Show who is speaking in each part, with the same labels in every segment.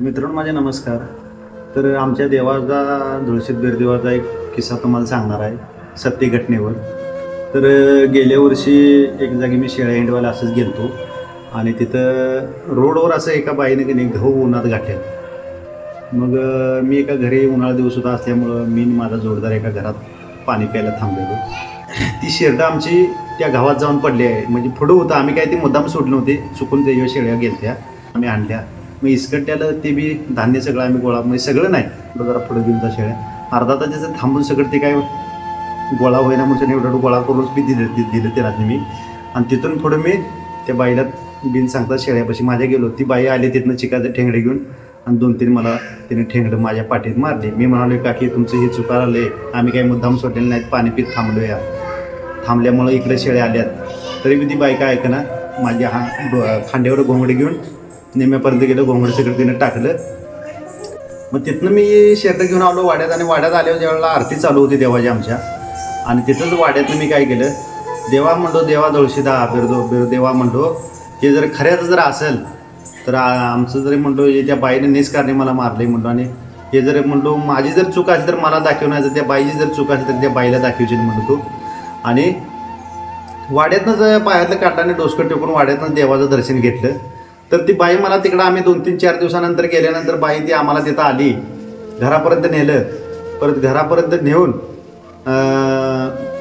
Speaker 1: मित्रांनो माझे नमस्कार. तर आमच्या देवाचा धुळशीत बिरदेवाचा एक किस्सा तुम्हाला सांगणार आहे सत्य घटनेवर तर गेल्या वर्षी एक जागी मी शेळ्या हिंडवाला असंच गेलतो आणि तिथं रोडवर असं एका बाईने की नाही गहू उन्हात गाठेल मग मी एका घरी उन्हाळा दिवस होता असल्यामुळं मी माझा जोडदार एका घरात पाणी प्यायला थांबलेलो. ती शेरडं आमची त्या गावात जाऊन पडली आहे. म्हणजे पुढं होतं आम्ही काय ती मुद्दाम सोडले होती चुकून त्याच्या शेळ्या गेलत्या आम्ही आणल्या. मग इसकट्याला ते बी धान्य सगळं आम्ही गोळा म्हणजे सगळं नाही. थोडं जरा पुढे घेऊन जा शेळ्या. अर्धा तासाचं थांबून सगळं ते काय गोळा होईना म्हणून एवढं गोळा करूनच मी दिलं दिलं ते रात्री मी. आणि तिथून पुढं मी त्या बाईला बिन सांगता शेळ्यापाशी माझ्या गेलो. ती बाई आली तिथनं चिकाचे ठेंगडे घेऊन आणि दोन तीन मला तिने ठेंगडं माझ्या पाठीत मारले. मी म्हणालो काकी तुमचं हे चुकार आले आम्ही काही मुद्दाम सोडलेले नाहीत. पाणी पीत थांबलो या थांबल्यामुळं इकडे शेळ्या आल्यात. तरी मी ती बायका ऐकना माझ्या हा खांद्यावर घोंगडे घेऊन नेम्यापर्यंत गेलं घोंगडं सगळं तिनं टाकलं. मग तिथनं मी शेतं घेऊन आलो वाड्यात आणि वाड्यात आल्यावर ज्यावेळेला आरती चालू होती देवाची आमच्या आणि तिथंच वाड्यातनं मी काय केलं देवा म्हणतो देवा दोळशीदा बिरदो बिर देवा म्हणतो हे जर खऱ्याचं जर असेल तर आमचं जरी म्हणतो हे त्या बाईने निष्कारणे मला मारले म्हणतो आणि हे जर म्हणतो माझी जर चूक असेल तर मला दाखवण्याचं त्या बाईची जर चूक असेल तर त्या बाईला दाखवशील म्हणतो तू. आणि वाड्यातनं पायातलं काटाने डोसकं टेकून वाड्यातनं देवाचं दर्शन घेतलं तर ती बाई मला तिकडं आम्ही दोन तीन चार दिवसानंतर गेल्यानंतर बाई ती आम्हाला तिथं आली. घरापर्यंत नेलं. परत घरापर्यंत नेऊन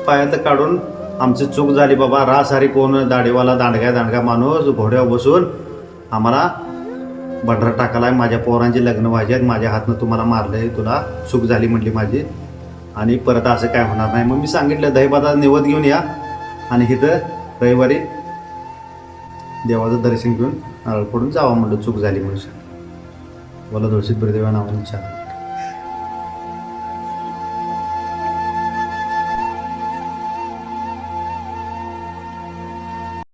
Speaker 1: पायात काढून आमची चूक झाली बाबा. रास हरी कोण दाढीवाला दांडगा दांडगा माणूस घोड्यावर बसून आम्हाला बंडरा टाकाला माझ्या पोरांची लग्न व्हायचे आहेत. माझ्या हातनं तुम्हाला मारलंय. तुला चूक झाली म्हटली माझी. आणि परत असं काय होणार नाही. मग मी सांगितलं दहीबादा निवत घेऊन या आणि इथं रविवारी देवाचं दर्शन घेऊन नारळ पडून जावा म्हणलं चूक झाली म्हणून मला दोषित बिरदेवा नावाने विचारलं.